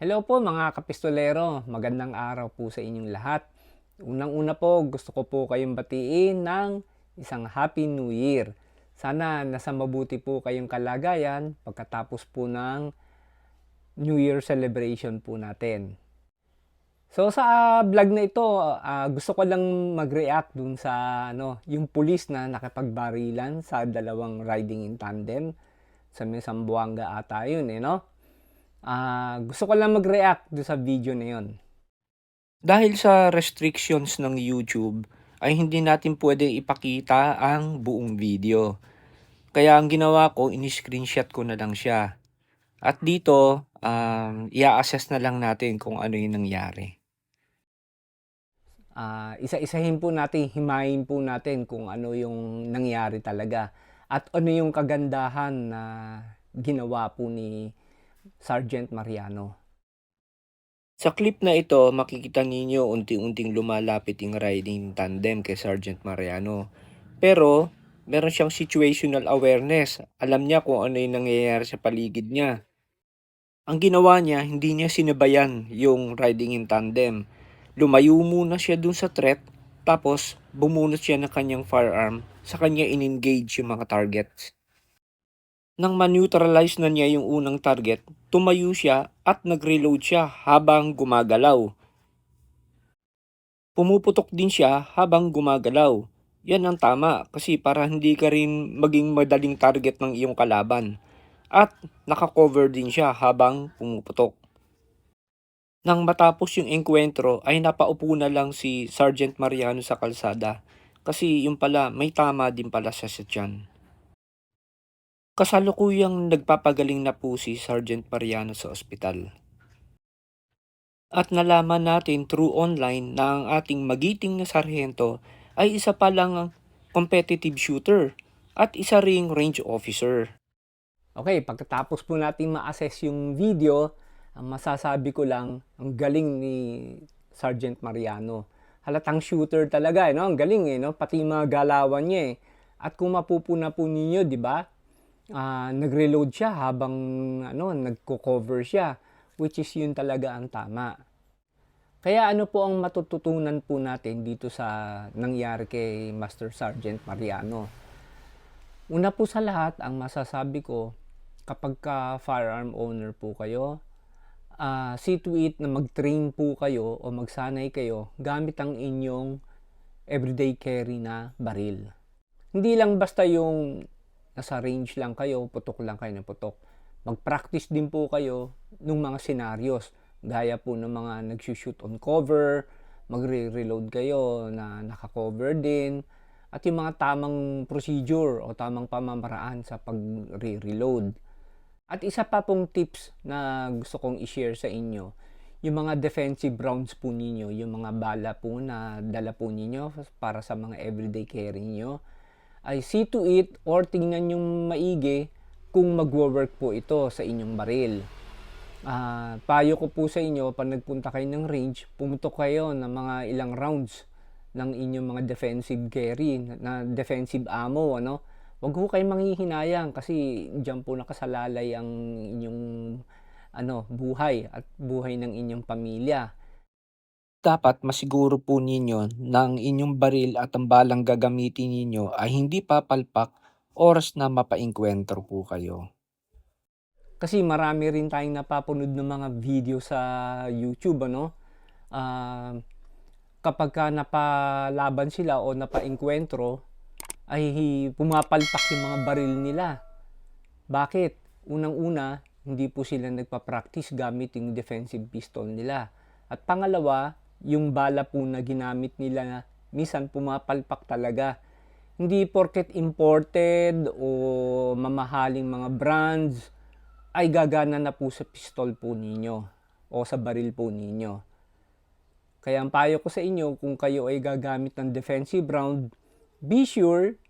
Hello po mga kapistolero, magandang araw po sa inyong lahat. Unang-una po, gusto ko po kayong batiin ng isang Happy New Year. Sana nasa mabuti po kayong kalagayan pagkatapos po ng New Year celebration po natin. So sa ah, vlog na ito, ah, gusto ko lang mag-react dun sa ano, yung pulis na nakipagbarilan sa dalawang riding in tandem sa Sambuanga ata yun eh, no? Ah, gusto ko lang mag-react do sa video na 'yon. Dahil sa restrictions ng YouTube ay hindi natin pwede ipakita ang buong video. Kaya ang ginawa ko, ini-screenshot ko na lang siya. At dito, um, i-assess na lang natin kung ano yung nangyari. Ah, isa-isahin po natin, himayin po natin kung ano yung nangyari talaga at ano yung kagandahan na ginawa po ni Sergeant Mariano. Sa clip na ito, makikita ninyo unti-unting lumalapit yung riding tandem kay Sergeant Mariano. Pero, meron siyang situational awareness. Alam niya kung ano yung nangyayari sa paligid niya. Ang ginawa niya, hindi niya sinabayan yung riding in tandem. Lumayo muna siya dun sa threat, tapos bumunot siya ng kanyang firearm, sa kanya in-engage yung mga targets. Nang ma-neutralize na niya yung unang target, tumayo siya at nag-reload siya habang gumagalaw. Pumuputok din siya habang gumagalaw. Yan ang tama kasi para hindi ka rin maging madaling target ng iyong kalaban. At nakakover din siya habang pumuputok. Nang matapos yung engkwentro ay napaupo na lang si Sergeant Mariano sa kalsada kasi yung pala may tama din pala siya sa tiyan. Kasalukuyang nagpapagaling na po si Sergeant Mariano sa ospital. At nalaman natin through online na ang ating magiting na sarhento ay isa palang competitive shooter at isa ring range officer. Okay, pagkatapos po natin ma-assess yung video, ang masasabi ko lang, ang galing ni Sergeant Mariano. Halatang shooter talaga, eh, no? Ang galing, eh, no? Pati mga galawan niya, eh. At kung mapupuna po ninyo, di ba? Ah, nag-reload siya habang ano, nagko-cover siya, which is yun talaga ang tama. Kaya ano po ang matututunan po natin dito sa nangyari kay Master Sergeant Mariano? Una po sa lahat, ang masasabi ko, kapag ka firearm owner po kayo, ah see to it na mag-train po kayo o magsanay kayo gamit ang inyong everyday carry na baril. Hindi lang basta yung nasa range lang kayo, putok lang kayo ng putok. Mag-practice din po kayo ng mga scenarios. Gaya po ng mga nag-shoot on cover, magre-reload kayo na naka-cover din, at yung mga tamang procedure o tamang pamamaraan sa pag-reload. At isa pa pong tips na gusto kong i-share sa inyo, yung mga defensive rounds po ninyo, yung mga bala po na dala po ninyo para sa mga everyday carry niyo, ay see to it or tingnan yung maigi kung magwo-work po ito sa inyong baril. Ah, payo ko po sa inyo, pag nagpunta kayo ng range, pumutok kayo ng mga ilang rounds ng inyong mga defensive carry, na defensive ammo, ano? Huwag ho kayong manghihinayang kasi diyan po nakasalalay ang inyong ano, buhay at buhay ng inyong pamilya. Dapat masiguro po ninyo na ang inyong baril at ang balang gagamitin ninyo ay hindi papalpak oras na mapainkwentro po kayo. Kasi marami rin tayong napapanood ng mga video sa YouTube, ano? Ah, kapag ka napalaban sila o napainkwentro, ay pumapalpak yung mga baril nila. Bakit? Unang-una, hindi po sila nagpa-practice gamit yung defensive pistol nila. At pangalawa, yung bala po na ginamit nila na minsan pumapalpak talaga. Hindi porket imported o mamahaling mga brands ay gagana na po sa pistol po ninyo o sa baril po ninyo. Kaya ang payo ko sa inyo, kung kayo ay gagamit ng defensive round, be sure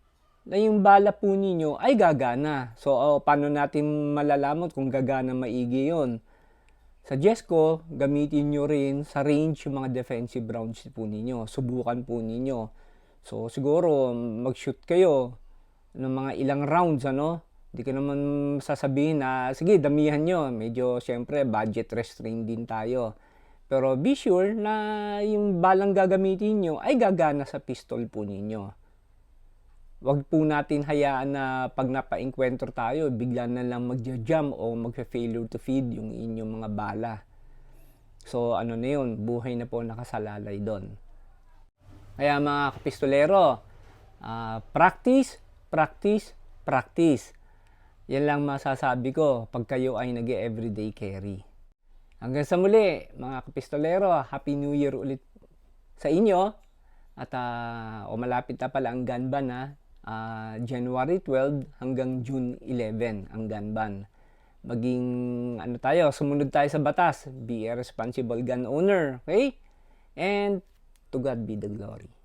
na yung bala po ninyo ay gagana. So, oh, paano natin malalaman kung gagana maigi yon? Suggest ko, gamitin nyo rin sa range yung mga defensive rounds po ninyo. Subukan po ninyo. So, siguro, mag-shoot kayo ng mga ilang rounds, ano? Hindi ko naman sasabihin na, sige, damihan nyo. Medyo, syempre, budget restrained din tayo. Pero be sure na yung balang gagamitin nyo ay gagana sa pistol po ninyo. Huwag po natin hayaan na pag napa-enkwentro tayo, bigla na lang magja-jam o magfa-failure to feed yung inyong mga bala. So ano na yun, buhay na po nakasalalay doon. Kaya mga kapistolero, ah, practice, practice, practice. Yan lang masasabi ko pag kayo ay nag everyday carry. Hanggang sa muli, mga kapistolero, Happy New Year ulit sa inyo. At ah, o malapit na pala ang gun ban ha. Ah, January 12 hanggang June 11 ang gun ban. Maging ano tayo, sumunod tayo sa batas. Be a responsible gun owner, okay? And to God be the glory.